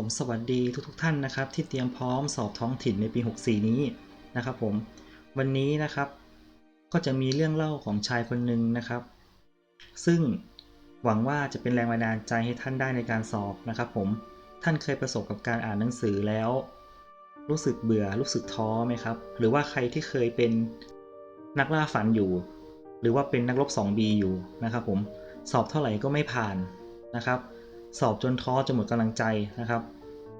ผมสวัสดีทุกทท่านนะครับ ที่เตรียมพร้อมสอบท้องถิ่นในปี 64 นี้นะครับผมวันนี้นะครับก็จะมีเรื่องเล่าของชายคนหนึ่งนะครับ ซึ่งหวังว่าจะเป็นแรงบันดาลใจให้ท่านได้ในการสอบนะครับ ผมท่านเคยประสบกับการอ่านหนังสือแล้ว รู้สึกเบื่อรู้สึกท้อไหมครับ หรือว่าใครที่เคยเป็นนักล่าฝันอยู่ หรือว่าเป็นนักรบ 2B อยู่นะครับ ผมสอบเท่าไหร่ก็ไม่ผ่านนะครับ สอบจนท้อจนหมดกำลังใจนะครับ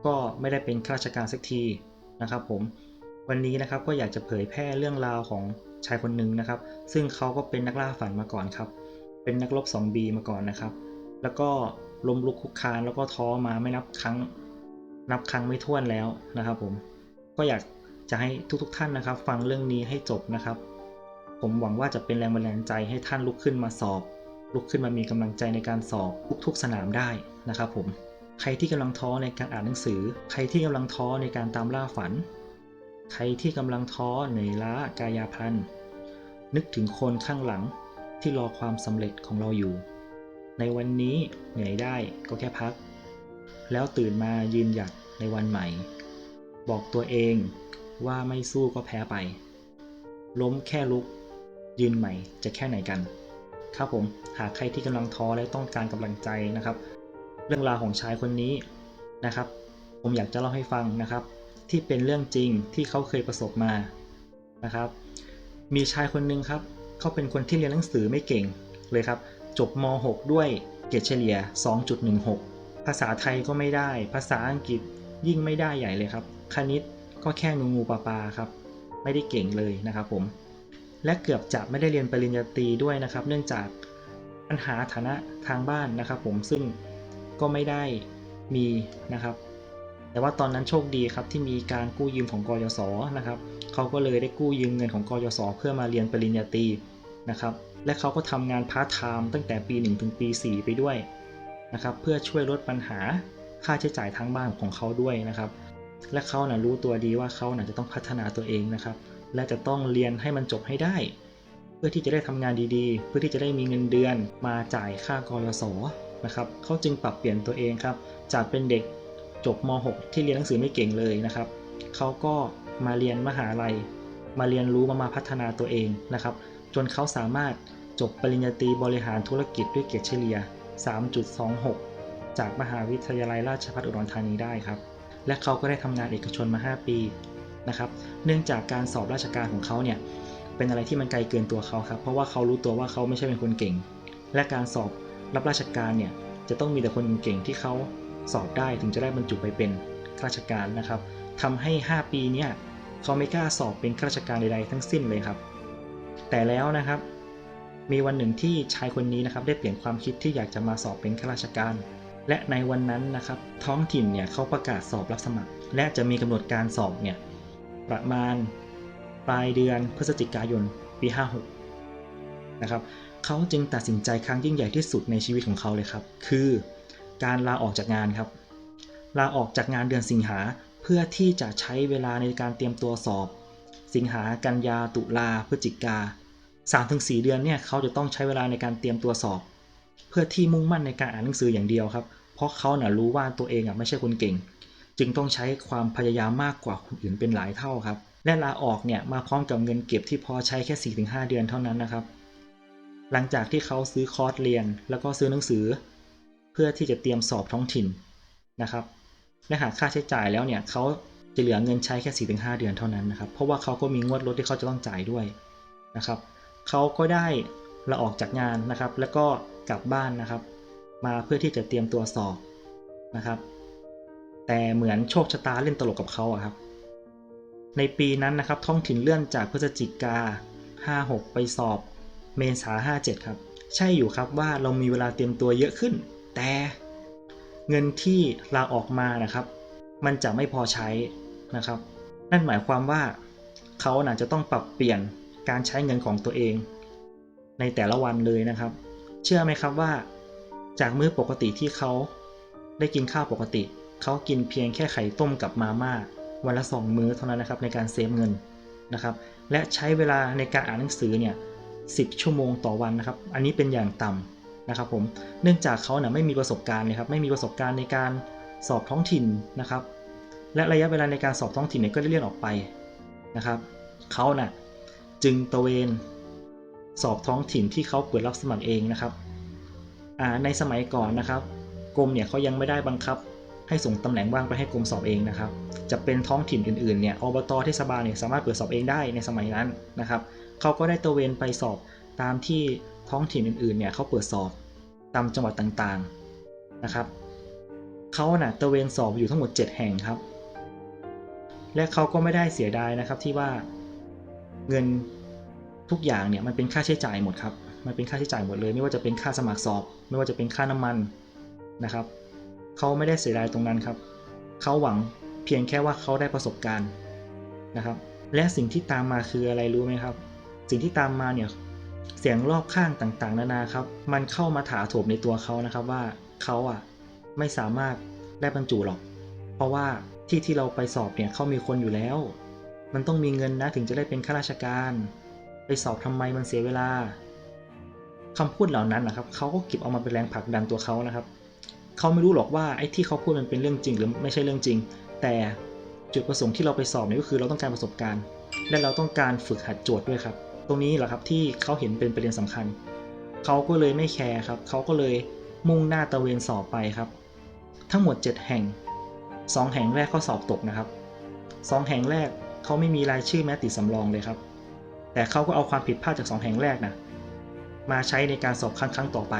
ก็ไม่ได้เป็นข้าราชการสักทีนะครับ ผมวันนี้นะครับก็อยากจะเผยแพร่เรื่องราวของชายคนหนึ่งนะครับ ซึ่งเขาก็เป็นนักล่าฝันมาก่อนครับ เป็นนักรบ 2B มาก่อนนะครับ แล้วก็ล้มลุกคลุกคานแล้วก็ท้อมาไม่นับครั้ง นับครั้งไม่ถ้วนแล้วนะครับ ผมก็อยากจะให้ทุกๆทท่านนะครับ ฟังเรื่องนี้ให้จบนะครับ ผมหวังว่าจะเป็นแรงบันดาลใจให้ท่านลุกขึ้นมาสอบ ลุกขึ้นมามีกำลังใจในการสอบทุกๆสนามได้นะครับผมใครที่กำลังท้อในการอ่านหนังสือ ใครที่กำลังท้อในการตามล่าฝัน ใครที่กำลังท้อเหนื่อยล้ากายาพันธ์นึกถึงคนข้างหลังที่รอความสำเร็จของเราอยู่ ในวันนี้เหนื่อยได้ก็แค่พัก แล้วตื่นมายืนหยัดในวันใหม่ บอกตัวเองว่าไม่สู้ก็แพ้ไป ล้มแค่ลุก ยืนใหม่จะแค่ไหนกัน ครับผมหากใครที่กำลังท้อและต้องการกำลังใจนะครับ เรื่องราวของชายคนนี้นะครับ ผมอยากจะเล่าให้ฟังนะครับ ที่เป็นเรื่องจริงที่เขาเคยประสบมานะครับ มีชายคนหนึ่งครับเขาเป็นคนที่เรียนหนังสือไม่เก่งเลยครับ จบม .6 ด้วยเกรดเฉลี่ย 2.16 ภาษาไทยก็ไม่ได้ ภาษาอังกฤษยิ่งไม่ได้ใหญ่เลยครับ คณิตก็แค่งูงูปลาปลาครับ ไม่ได้เก่งเลยนะครับผม และเกือบจะไม่ได้เรียนปริญญาตรีด้วยนะครับ เนื่องจากปัญหาฐานะทางบ้านนะครับ ผมซึ่งก็ไม่ได้มีนะครับ แต่ว่าตอนนั้นโชคดีครับที่มีการกู้ยืมของกยศนะครับเขาก็เลยได้กู้ยืมเงินของกยศเพื่อมาเรียนปริญญาตรีนะครับ และเขาก็ทำงานพาร์ทไทม์ตั้งแต่ปี 1 ถึงปี 4 ไปด้วยนะครับ เพื่อช่วยลดปัญหาค่าใช้จ่ายทางบ้านของเขาด้วยนะครับ และเขานะรู้ตัวดีว่าเขานะจะต้องพัฒนาตัวเองนะครับ และจะต้องเรียนให้มันจบให้ได้ เพื่อที่จะได้ทำงานดีๆ เพื่อที่จะได้มีเงินเดือนมาจ่ายค่ากยศนะครับเขาจึงปรับเปลี่ยนตัวเองครับ จากเป็นเด็กจบม .6 ที่เรียนหนังสือไม่เก่งเลยนะครับเขาก็มาเรียนมหาลัย มาเรียนรู้มามาพัฒนาตัวเองนะครับ จนเขาสามารถจบปริญญาตรีบริหารธุรกิจด้วยเกียรดเฉลี่ย 3.26 จากมหาวิทยาลัยราชภัฏอุดรธานีได้ครับ และเขาก็ได้ทำงานเอกชนมา 5 ปี นะครับ เนื่องจากการสอบราชการของเขาเนี่ยเป็นอะไรที่มันไกลเกินตัวเขาครับ เพราะว่าเขารู้ตัวว่าเขาไม่ใช่เป็นคนเก่ง และการสอบรับราชการเนี่ยจะต้องมีแต่คนเก่งที่เขาสอบได้ถึงจะได้บรรจุไปเป็นข้าราชการนะครับทำให้ 5 ปีเนี่ยเขาไม่กล้าสอบเป็นข้าราชการใดๆทั้งสิ้นเลยครับ แต่แล้วนะครับ มีวันหนึ่งที่ชายคนนี้นะครับได้เปลี่ยนความคิดที่อยากจะมาสอบเป็นข้าราชการ และในวันนั้นนะครับท้องถิ่นเนี่ยเขาประกาศสอบรับสมัคร และจะมีกำหนดการสอบเนี่ย ประมาณปลายเดือนพฤศจิกายนปี 56 นะครับเขาจึงตัดสินใจครั้งยิ่งใหญ่ที่สุดในชีวิตของเขาเลยครับ คือการลาออกจากงานครับ ลาออกจากงานเดือนสิงหาเพื่อที่จะใช้เวลาในการเตรียมตัวสอบ สิงหากันยาตุลาพฤศจิกา3-4 เดือนเนี่ยเขาจะต้องใช้เวลาในการเตรียมตัวสอบ เพื่อที่มุ่งมั่นในการอ่านหนังสืออย่างเดียวครับ เพราะเขาน่ะรู้ว่าตัวเองอะไม่ใช่คนเก่ง จึงต้องใช้ความพยายามมากกว่าคนอื่นเป็นหลายเท่าครับ และลาออกเนี่ยมาพร้อมกับเงินเก็บที่พอใช้แค่ 4-5 เดือนเท่านั้นนะครับ หลังจากที่เขาซื้อคอร์สเรียน แล้วก็ซื้อหนังสือ เพื่อที่จะเตรียมสอบท้องถิ่นนะครับและหากค่าใช้จ่ายแล้วเนี่ยเขาจะเหลือเงินใช้แค่ 4-5 เดือนเท่านั้นนะครับ เพราะว่าเขาก็มีงวดรถที่เขาจะต้องจ่ายด้วยนะครับเขาก็ได้ลาออกจากงานนะครับ แล้วก็กลับบ้านนะครับ มาเพื่อที่จะเตรียมตัวสอบนะครับ แต่เหมือนโชคชะตาเล่นตลกกับเขาอะครับ ในปีนั้นนะครับท้องถิ่นเลื่อนจากพฤศจิกา 56 ไปสอบเมษา 57 ครับ ใช่อยู่ครับว่าเรามีเวลาเตรียมตัวเยอะขึ้น แต่เงินที่ลาออกมานะครับ มันจะไม่พอใช้นะครับ นั่นหมายความว่าเขาน่าจะต้องปรับเปลี่ยนการใช้เงินของตัวเอง ในแต่ละวันเลยนะครับ เชื่อไหมครับว่า จากมื้อปกติที่เขาได้กินข้าวปกติ เขากินเพียงแค่ไข่ต้มกับมาม่าวันละสองมื้อเท่านั้นนะครับในการเซฟเงินนะครับ และใช้เวลาในการอ่านหนังสือเนี่ยสิชั่วโมงต่อวันนะครับ อันนี้เป็นอย่างต่ำนะครับผมเนื่องจากเขาเนี่ยไม่มีประสบการณ์เลยครับไม่มีประสบการณ์ในการสอบท้องถิ่นนะครับ และระยะเวลาในการสอบท้องถิ่นเนี่ยก็ได้เลื่อนออกไปนะครับเขาน่ะจึงตระเวนสอบท้องถิ่นที่เขาเปิดรับสมัครเองนะครับในสมัยก่อนนะครับ กรมเนี่ยเขายังไม่ได้บังคับ ให้ส่งตำแหน่งว่างไปให้กรมสอบเองนะครับ จะเป็นท้องถิ่นอื่นๆเนี่ยอบตเทศบาลเนี่ยสามารถเปิดสอบเองได้ในสมัยนั้นนะครับเขาก็ได้ตระเวนไปสอบตามที่ท้องถิ่นอื่นๆเนี่ยเขาเปิดสอบตามจังหวัดต่างๆนะครับเขาน่ะตระเวนสอบอยู่ทั้งหมด 7 แห่งครับ และเขาก็ไม่ได้เสียดายนะครับที่ว่าเงินทุกอย่างเนี่ยมันเป็นค่าใช้จ่ายหมดครับ มันเป็นค่าใช้จ่ายหมดเลย ไม่ว่าจะเป็นค่าสมัครสอบ ไม่ว่าจะเป็นค่าน้ำมันนะครับ เขาไม่ได้เสียดายตรงนั้นครับ เขาหวังเพียงแค่ว่าเขาได้ประสบการณ์นะครับ และสิ่งที่ตามมาคืออะไรรู้ไหมครับ สิ่งที่ตามมาเนี่ยเสียงรอบข้างต่างๆ นานาครับ มันเข้ามาถาโถมในตัวเขานะครับว่าเขาอะไม่สามารถได้บรรจุหรอก เพราะว่าที่ที่เราไปสอบเนี่ยเขามีคนอยู่แล้ว มันต้องมีเงินนะถึงจะได้เป็นข้าราชการ ไปสอบทำไมมันเสียเวลาคำพูดเหล่านั้นนะครับเขาก็เก็บเอามาเป็นแรงผลักดันตัวเขานะครับ เขาไม่รู้หรอกว่าไอ้ที่เขาพูดมันเป็นเรื่องจริง หรือไม่ใช่เรื่องจริง แต่จุดประสงค์ที่เราไปสอบเนี่ยก็คือเราต้องการประสบการณ์ และเราต้องการฝึกหัดโจทย์ด้วยครับ ตรงนี้แหละครับที่เขาเห็นเป็นประเด็นสำคัญ เขาก็เลยไม่แคร์ครับ เขาก็เลยมุ่งหน้าตะเวนสอบไปครับ ทั้งหมด 7 แห่ง 2 แห่งแรกเขาสอบตกนะครับ 2 แห่งแรกเขาไม่มีรายชื่อแม้ติดสำรองเลยครับ แต่เขาก็เอาความผิดพลาดจาก 2 แห่งแรกนะมาใช้ในการสอบครั้งครั้งต่อไป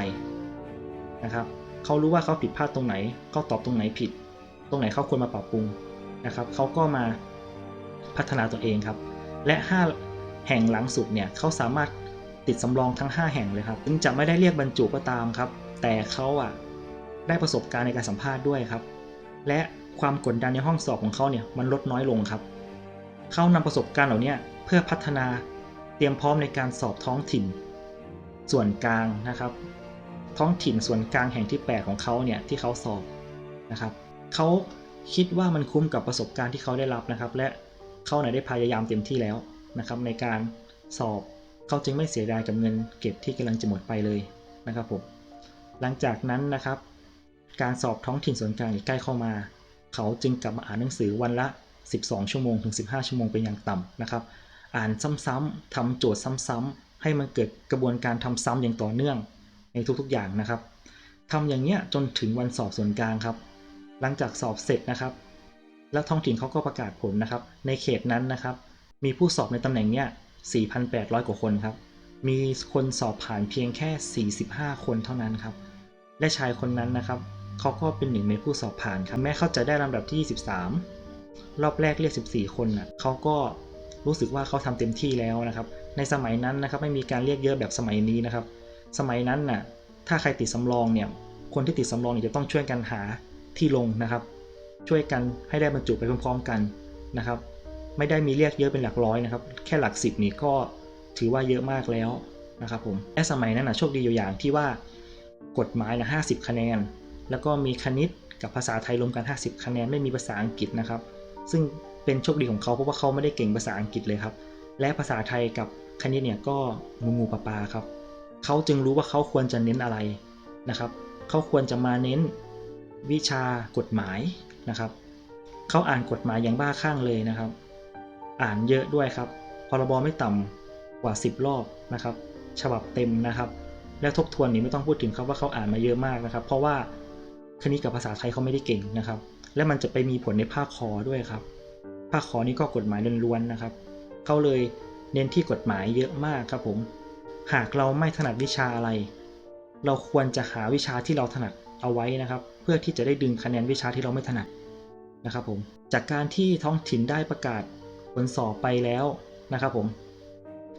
นะครับ เขารู้ว่าเขาผิดพลาดตรงไหนเขาตอบตรงไหนผิด ตรงไหนเขาควรมาปรับปรุงนะครับเขาก็มาพัฒนาตัวเองครับ และ 5 แห่งหลังสุดเนี่ยเขาสามารถติดสำรองทั้ง 5 แห่งเลยครับถึงจะไม่ได้เรียกบรรจุก็ตามครับ แต่เขาอะได้ประสบการณ์ในการสัมภาษณ์ด้วยครับ และความกดดันในห้องสอบของเขาเนี่ยมันลดน้อยลงครับเขานำประสบการณ์เหล่านี้เพื่อพัฒนาเตรียมพร้อมในการสอบท้องถิ่น ส่วนกลางนะครับ ท้องถิ่นส่วนกลางแห่งที่ 8 ของเขาเนี่ยที่เขาสอบนะครับเขาคิดว่ามันคุ้มกับประสบการณ์ที่เขาได้รับนะครับ และเขาเนี่ยได้พยายามเต็มที่แล้วนะครับในการสอบเขาจึงไม่เสียดายกับเงินเก็บที่กำลังจะหมดไปเลยนะครับผมหลังจากนั้นนะครับ การสอบท้องถิ่นส่วนกลางใกล้เข้ามา เขาจึงกลับมาอ่านหนังสือวันละ 12 ชั่วโมงถึง 15 ชั่วโมงเป็นอย่างต่ำนะครับ อ่านซ้ำๆทำโจทย์ซ้ำๆให้มันเกิดกระบวนการทำซ้ำอย่างต่อเนื่อง ในทุกๆอย่างนะครับทำอย่างเนี้ยจนถึงวันสอบส่วนกลางครับ หลังจากสอบเสร็จนะครับ แล้วท้องถิ่นเขาก็ประกาศผลนะครับ ในเขตนั้นนะครับ มีผู้สอบในตำแหน่งเนี้ย4,800 กว่าคนครับ มีคนสอบผ่านเพียงแค่ 45 คนเท่านั้นครับ และชายคนนั้นนะครับเขาก็เป็นหนึ่งในผู้สอบผ่านครับ แม้เขาจะได้ลำดับที่ 23 รอบแรกเรียก 14 คนน่ะเขาก็รู้สึกว่าเขาทำเต็มที่แล้วนะครับ ในสมัยนั้นนะครับไม่มีการเรียกเยอะแบบสมัยนี้นะครับ สมัยนั้นน่ะถ้าใครติดสำรองเนี่ยคนที่ติดสำรองเนี่ยจะต้องช่วยกันหาที่ลงนะครับ ช่วยกันให้ได้บรรจุไปพร้อมๆกันนะครับ ไม่ได้มีเรียกเยอะเป็นหลักร้อยนะครับ แค่หลักสิบนี่ก็ถือว่าเยอะมากแล้วนะครับผมและสมัยนั้นนะโชคดีอยู่อย่างที่ว่ากฎหมายนะ50คะแนน แล้วก็มีคณิตกับภาษาไทยรวมกัน 50 คะแนนไม่มีภาษาอังกฤษนะครับ ซึ่งเป็นโชคดีของเขาเพราะว่าเขาไม่ได้เก่งภาษาอังกฤษเลยครับ และภาษาไทยกับคณิตเนี่ยก็งูงูปลาปลาครับ เขาจึงรู้ว่าเขาควรจะเน้นอะไรนะครับ เขาควรจะมาเน้นวิชากฎหมายนะครับ เขาอ่านกฎหมายอย่างบ้าคลั่งเลยนะครับ อ่านเยอะด้วยครับ พรบไม่ต่ำกว่า 10 รอบนะครับ ฉบับเต็มนะครับ และทบทวนนี่ไม่ต้องพูดถึงครับว่าเขาอ่านมาเยอะมากนะครับ เพราะว่าคณิตกับภาษาไทยเขาไม่ได้เก่งนะครับ และมันจะไปมีผลในภาคคอด้วยครับ ภาคคอนี่ก็กฎหมายล้วนๆนะครับ เขาเลยเน้นที่กฎหมายเยอะมากครับผม หากเราไม่ถนัดวิชาอะไร เราควรจะหาวิชาที่เราถนัดเอาไว้นะครับ เพื่อที่จะได้ดึงคะแนนวิชาที่เราไม่ถนัดนะครับผมจากการที่ท้องถิ่นได้ประกาศผลสอบไปแล้วนะครับผม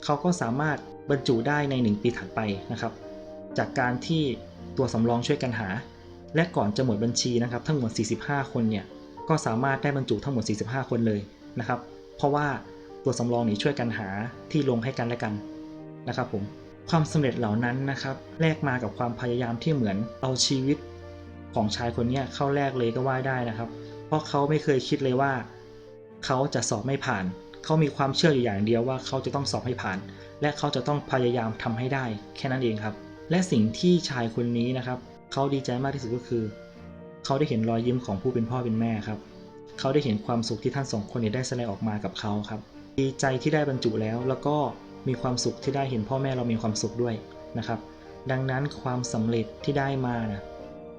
เขาก็สามารถบรรจุได้ใน 1 ปีถัดไปนะครับ จากการที่ตัวสำรองช่วยกันหา และก่อนจะหมดบัญชีนะครับ ทั้งหมด 45 คนเนี่ยก็สามารถได้บรรจุทั้งหมด 45 คนเลยนะครับ เพราะว่าตัวสำรองนี่ช่วยกันหาที่ลงให้กันและกัน นะครับผมความสำเร็จเหล่านั้นนะครับแลกมากับความพยายามที่เหมือนเอาชีวิตของชายคนนี้เข้าแลกเลยก็ว่าได้นะครับ เพราะเขาไม่เคยคิดเลยว่า เขาจะสอบไม่ผ่าน เขามีความเชื่ออยู่อย่างเดียวว่าเขาจะต้องสอบให้ผ่าน และเขาจะต้องพยายามทำให้ได้ แค่นั้นเองครับ และสิ่งที่ชายคนนี้นะครับเขาดีใจมากที่สุดก็คือ เขาได้เห็นรอยยิ้มของผู้เป็นพ่อเป็นแม่ครับเขาได้เห็นความสุขที่ท่านสองคนนี่ยได้แสดงออกมากับเขาครับ ดีใจที่ได้บรรจุแล้วแล้วก็ มีความสุขที่ได้เห็นพ่อแม่เรามีความสุขด้วยนะครับ ดังนั้นความสำเร็จที่ได้มานะ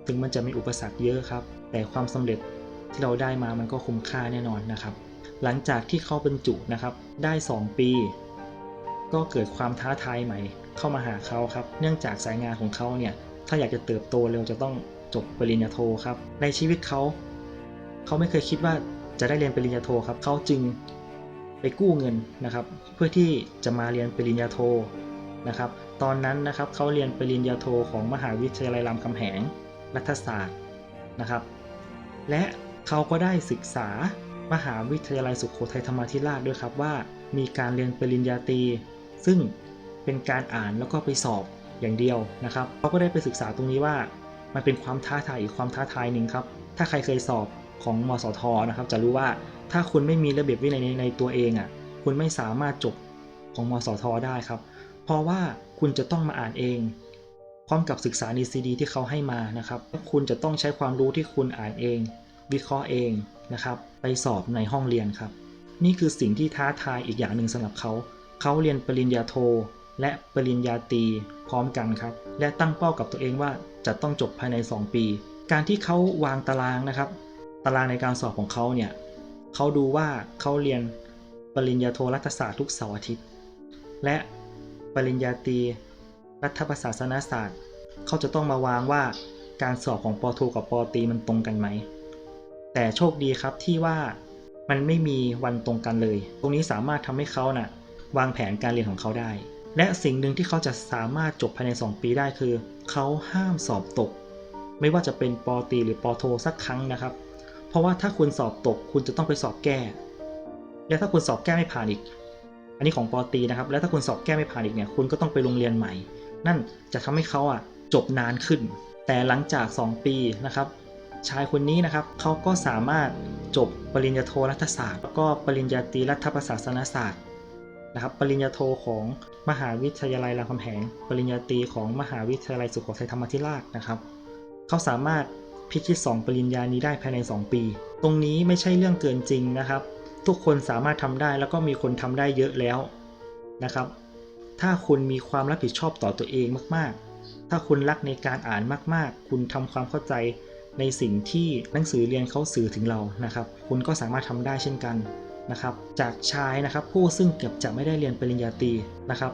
ถึงมันจะมีอุปสรรคเยอะครับ แต่ความสำเร็จที่เราได้มามันก็คุ้มค่าแน่นอนนะครับ หลังจากที่เขาบรรจุนะครับ ได้ 2 ปี ก็เกิดความท้าทายใหม่เข้ามาหาเขาครับ เนื่องจากสายงานของเขาเนี่ย ถ้าอยากจะเติบโตเร็วจะต้องจบปริญญาโทครับ ในชีวิตเขา เขาไม่เคยคิดว่าจะได้เรียนปริญญาโทครับ เขาจึง ไปกู้เงินนะครับ เพื่อที่จะมาเรียนปริญญาโทนะครับ ตอนนั้นนะครับเขาเรียนปริญญาโทของมหาวิทยาลัยรามคำแหงรัฐศาสตร์นะครับ และเขาก็ได้ศึกษามหาวิทยาลัยสุโขทัยธรรมาธิราชด้วยครับว่ามีการเรียนปริญญาตรีซึ่งเป็นการอ่านแล้วก็ไปสอบอย่างเดียวนะครับเขาก็ได้ไปศึกษาตรงนี้ว่า มันเป็นความท้าทายอีกความท้าทายหนึ่งครับ ถ้าใครเคยสอบของมสทนะครับ จะรู้ว่า ถ้าคุณไม่มีระเบียบวินัยในตัวเองอะ คุณไม่สามารถจบของมสทได้ครับ เพราะว่าคุณจะต้องมาอ่านเอง พร้อมกับศึกษาในซีดีที่เขาให้มานะครับ คุณจะต้องใช้ความรู้ที่คุณอ่านเอง วิเคราะห์เองนะครับ ไปสอบในห้องเรียนครับ นี่คือสิ่งที่ท้าทายอีกอย่างหนึ่งสำหรับเขา เขาเรียนปริญญาโท และปริญญาตรีพร้อมกันครับ และตั้งเป้ากับตัวเองว่าจะต้องจบภายใน 2 ปี การที่เขาวางตารางนะครับ ตารางในการสอบของเขาเนี่ย เขาดูว่าเขาเรียนปริญญาโทรัฐศาสตร์ทุกเสาร์อาทิตย์ และปริญญาตรีรัฐประศาสนศาสตร์ เขาจะต้องมาวางว่าการสอบของปอโทกับปอตรีมันตรงกันไหม แต่โชคดีครับที่ว่ามันไม่มีวันตรงกันเลย ตรงนี้สามารถทำให้เขานะ่ะวางแผนการเรียนของเขาได้ และสิ่งหนึ่งที่เขาจะสามารถจบภายใน 2 ปีได้คือ เขาห้ามสอบตก ไม่ว่าจะเป็นปอตรีหรือปอโทสักครั้งนะครับ เพราะว่าถ้าคุณสอบตกคุณจะต้องไปสอบแก้ และถ้าคุณสอบแก้ไม่ผ่านอีก อันนี้ของปอตีนะครับ และถ้าคุณสอบแก้ไม่ผ่านอีกเนี่ยคุณก็ต้องไปโรงเรียนใหม่ นั่นจะทำให้เขาอะจบนานขึ้น แต่หลังจาก 2 ปีนะครับ ชายคนนี้นะครับเขาก็สามารถจบปริญญาโทรัฐศาสตร์ แล้วก็ปริญญาตรีรัฐประศาสนศาสตร์นะครับปริญญาโทของมหาวิทยาลัยรามคำแหง ปริญญาตรีของมหาวิทยาลัยสุโขทัยธรรมธิราชนะครับเขาสามารถ พิชิต2ปริญญานี้ได้ภายใน 2 ปี ตรงนี้ไม่ใช่เรื่องเกินจริงนะครับ ทุกคนสามารถทำได้แล้วก็มีคนทำได้เยอะแล้วนะครับ ถ้าคุณมีความรับผิดชอบต่อตัวเองมาก ๆ ถ้าคุณรักในการอ่านมาก ๆ คุณทำความเข้าใจในสิ่งที่หนังสือเรียนเขาสื่อถึงเรานะครับ คุณก็สามารถทำได้เช่นกันนะครับ จากชายนะครับผู้ซึ่งเกือบจะไม่ได้เรียนปริญญาตรีนะครับ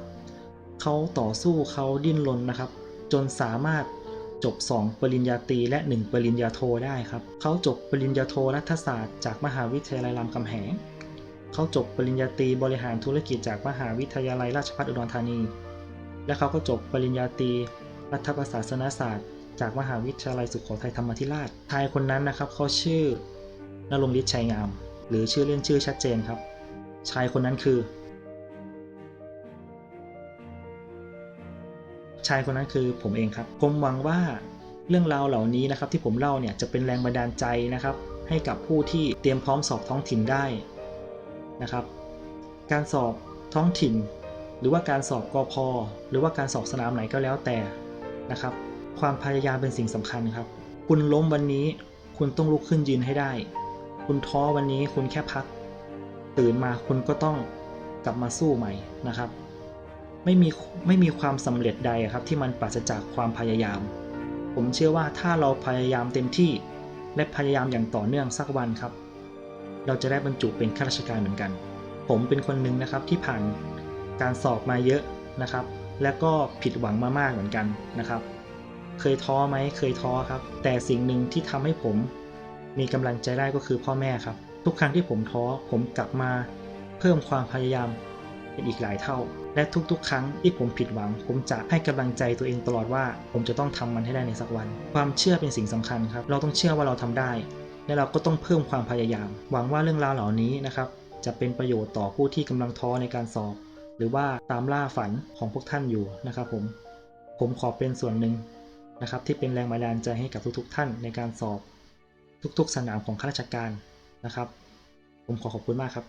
เขาต่อสู้เขาดิ้นรนนะครับ จนสามารถ จบ 2 ปริญญาตรีและ 1 ปริญญาโทได้ครับ เขาจบปริญญาโทรัฐศาสตร์จากมหาวิทยาลัยรามคำแหง เขาจบปริญญาตรีบริหารธุรกิจจากมหาวิทยาลัยราชภัฏอุดรธานี และเขาก็จบปริญญาตรีรัฐประศาสนศาสตร์จากมหาวิทยาลัยสุโขทัยธรรมธิราช ชายคนนั้นนะครับเขาชื่อนรงฤทธิ์ชัยงาม หรือชื่อเล่นชื่อชัดเจนครับ ชายคนนั้นคือ ชายคนนั้นคือผมเองครับ ผมหวังว่าเรื่องราวเหล่านี้นะครับที่ผมเล่าเนี่ยจะเป็นแรงบันดาลใจนะครับ ให้กับผู้ที่เตรียมพร้อมสอบท้องถิ่นได้นะครับ การสอบท้องถิ่น หรือว่าการสอบกอพอหรือว่าการสอบสนามไหนก็แล้วแต่นะครับ ความพยายามเป็นสิ่งสำคัญครับ คุณล้มวันนี้คุณต้องลุกขึ้นยืนให้ได้ คุณท้อวันนี้คุณแค่พัก ตื่นมาคุณก็ต้องกลับมาสู้ใหม่นะครับ ไม่มีไม่มีความสำเร็จใดครับที่มันปราศจากความพยายาม ผมเชื่อว่าถ้าเราพยายามเต็มที่ และพยายามอย่างต่อเนื่องสักวันครับ เราจะได้บรรจุเป็นข้าราชการเหมือนกัน ผมเป็นคนหนึ่งนะครับที่ผ่านการสอบมาเยอะนะครับ และก็ผิดหวังมามากเหมือนกันนะครับ เคยท้อไหมเคยท้อครับ แต่สิ่งหนึ่งที่ทำให้ผมมีกำลังใจได้ก็คือพ่อแม่ครับ ทุกครั้งที่ผมท้อผมกลับมาเพิ่มความพยายาม เป็นอีกหลายเท่า และทุกๆ ครั้งที่ผมผิดหวัง ผมจะให้กำลังใจตัวเองตลอดว่า ผมจะต้องทำมันให้ได้ในสักวัน ความเชื่อเป็นสิ่งสำคัญครับ เราต้องเชื่อว่าเราทำได้ และเราก็ต้องเพิ่มความพยายาม หวังว่าเรื่องราวเหล่านี้นะครับจะเป็นประโยชน์ต่อผู้ที่กำลังท้อในการสอบ หรือว่าตามล่าฝันของพวกท่านอยู่นะครับผมผมขอเป็นส่วนหนึ่งนะครับที่เป็นแรงบันดาลใจให้กับทุกๆ ท่านในการสอบ ทุกๆ สนามของข้าราชการนะครับ ผมขอขอบคุณมากครับ